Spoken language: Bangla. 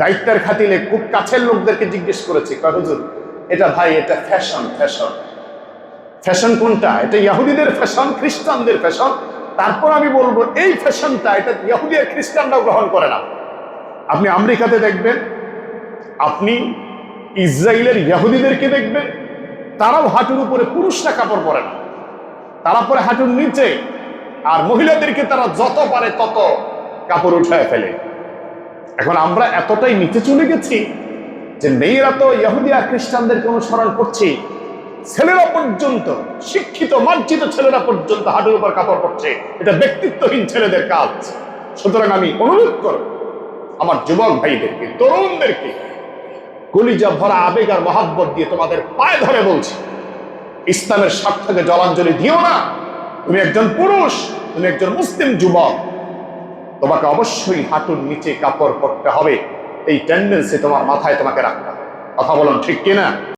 দায়িত্বের খাতিলে খুব কাছের লোকদেরকে জিজ্ঞেস করেছি, কয় এটা ভাই, এটা ফ্যাশন ফ্যাশন ফ্যাশন কোনটা? এটা ইয়াহুদিদের ফ্যাশন খ্রিস্টানদের ফ্যাশন তারপর আমি বলব, এই ফ্যাশনটা এটা ইহুদি আর খ্রিস্টানরাও গ্রহণ করে না। আপনি আমেরিকাতে দেখবেন, আপনি ইসরায়েলের ইয়াহুদিদেরকে দেখবেন, তারাও হাঁটুর উপরে পুরুষরা কাপড় পরে না। তারা পরে হাঁটুর নিচে, আর মহিলাদেরকে তারা যত পারে তত কাপড় উঠায় ফেলে। এখন আমরা এতটাই নিচে চলে গেছি যে মেয়েরা তো ইহুদি আর খ্রিস্টানদেরকে অনুসরণ করছে। ছেলেরা পর্যন্ত, শিক্ষিত, মার্জিত ছেলেরা পর্যন্ত হাঁটুর উপর কাপড় পরছে। এটা ব্যক্তিত্বহীন ছেলেদের কাজ। সুতরাং আমি অনুরোধ করব, আমার যুবক ভাইদেরকে, তরুণদেরকে, কলিজা ভরা আবেগ আর মহাব্বত দিয়ে তোমাদের পায়ে ধরে বলছি, ইসলামের স্বার্থকে জলাঞ্জলি দিও না। তুমি একজন পুরুষ, তুমি একজন মুসলিম যুবক। তোমাকে অবশ্যই হাঁটুর নিচে কাপড় পরতে হবে। এই টেন্ডেন্সি তোমার মাথায় তোমাকে রাখতে হবে। কথা বলুন ঠিক কিনা?